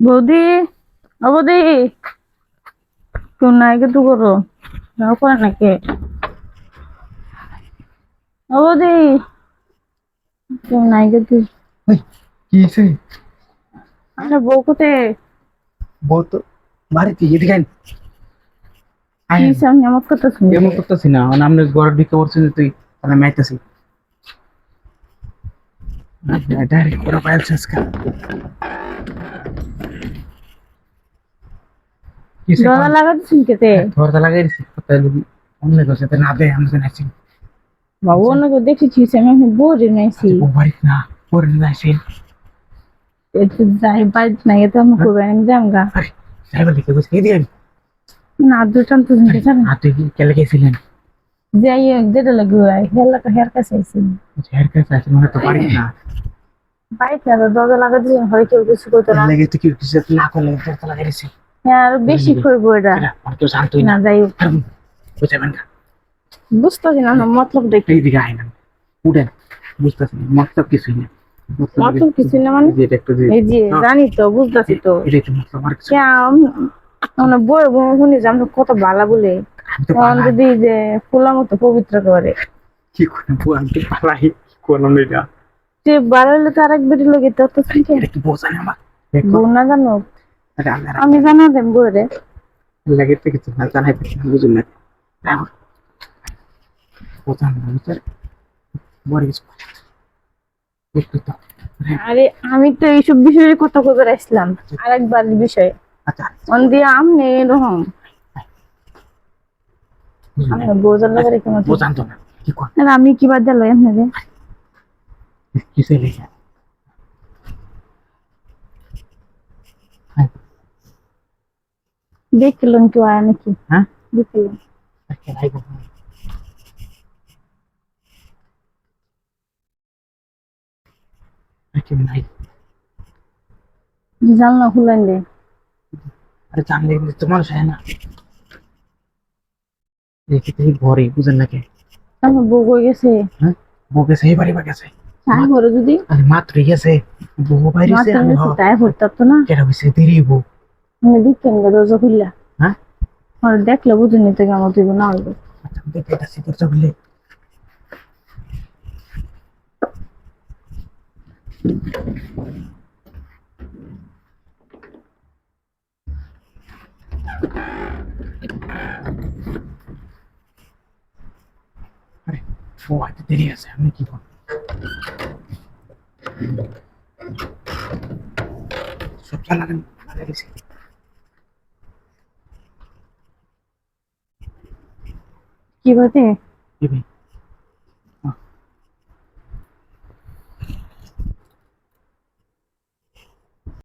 বৌদি ও বৌদি। কেউ নাই কে তু করো। করে নাকি? ও বৌদি কেউ নাই কে তুই কি হয়েছে? আরে বউ কোথায়? বউ তো বাড়িতে এদিকে আয়। আয়, কি সামনে আমার কথা এমন করতেছি না। আমরা ঘরে ঢুকে পড়ছি তুই তাহলে আমি আইতাছি ডাইরেক্ট করে পাইলছে আজকে কিসে দরজা লাগাচ্ছিস কেতে ধরতে লাগাই দিছি কোথায় লুবি অন্য কাছে তো না দে আমি তো নাইছি বাবু অন্য কেউ দেখেছিস আমি এখন বোরে নাইছি ও বাড়ি না পরে নাইছি একটু যাই বাড়িতে নাই তো আমি করব আমি যাম গা আরে সাইবার লিখে বসে এই দিয়ে না দুটান তো শুনতে চান আর তুই কি কেলে গেছিলেন যাই যেটা লাগে হেয়ার হেয়ার কাছে আইসি হেয়ার কাছে আছে মানে তো বাড়ি না বাড়িতে আর দরজা লাগা দিলে হয় কেউ কিছু করতো না লেগে তুই কি কিছু না করলে ধরতে লাগাই দিছি হ্যাঁ আর বেশি করব এটা এটা আর কেউ জানতোই না। না যাই বুঝাবেন না? বুঝতেছি না মতলব দেখি। এই আয় না। উঠেন বুঝতেছি না? মতলব কিছুই না মতলব কিছুই না মানে? এই যে এটা একটু দিয়ে- এই যে। জানি তো বুঝতেছি তো। এটা একটু মতলব আর কিছু মানে বই শুনি যে আমরা কত ভালো বলে। তখন যদি যে ফুলার মতো পবিত্র করে কি করব আমি তো পালাই কি এটা যে ভালো হলে তো আরেক বেটি লোক এটা তো আমার বউ না জানো আমি জানা বইরে। লাগে তো কিছু না জানাই না বুঝুন না। এখন বোঝান বড় কিছু একটু তো আরে আমি তো এইসব বিষয়ে কথা কবে আসলাম। আরেকবার বিষয়ে। আচ্ছা মন দিয়ে আমনে এরকম বুঝুন আমি বোঝার লাগে রেখে বোঝান তো না কি কর। আমি কি বাদ দিল এমনি লেগে দেখলেন কেউ আয় নাকি হ্যাঁ দেখলেন আজকে নাই গো। আজকে নাই জানলা খুলেন দে আরে জানলে কিন্তু তো মানুষ হয় না দেখি তুই ঘরে বুঝেন নাকি আমার বউ কই গেছে হ্যাঁ বউ গেছে এই বাড়ি বা গেছে তাই করে যদি আরে মাত্রই গেছে বউ বাইরে মাত্র আমি গেছে তাই ভরতাম তো না কেন হয়েছে দেরি বউ আমি দেখেন গা দরজা খুললা। হ্যাঁ? আর দেখলে বুঝে নিতে কেমন তুই না হইবে দেখে আরে ও দেরি আছে আমি কি করব? সব চালাবেন ভালো কি বলতে দিবি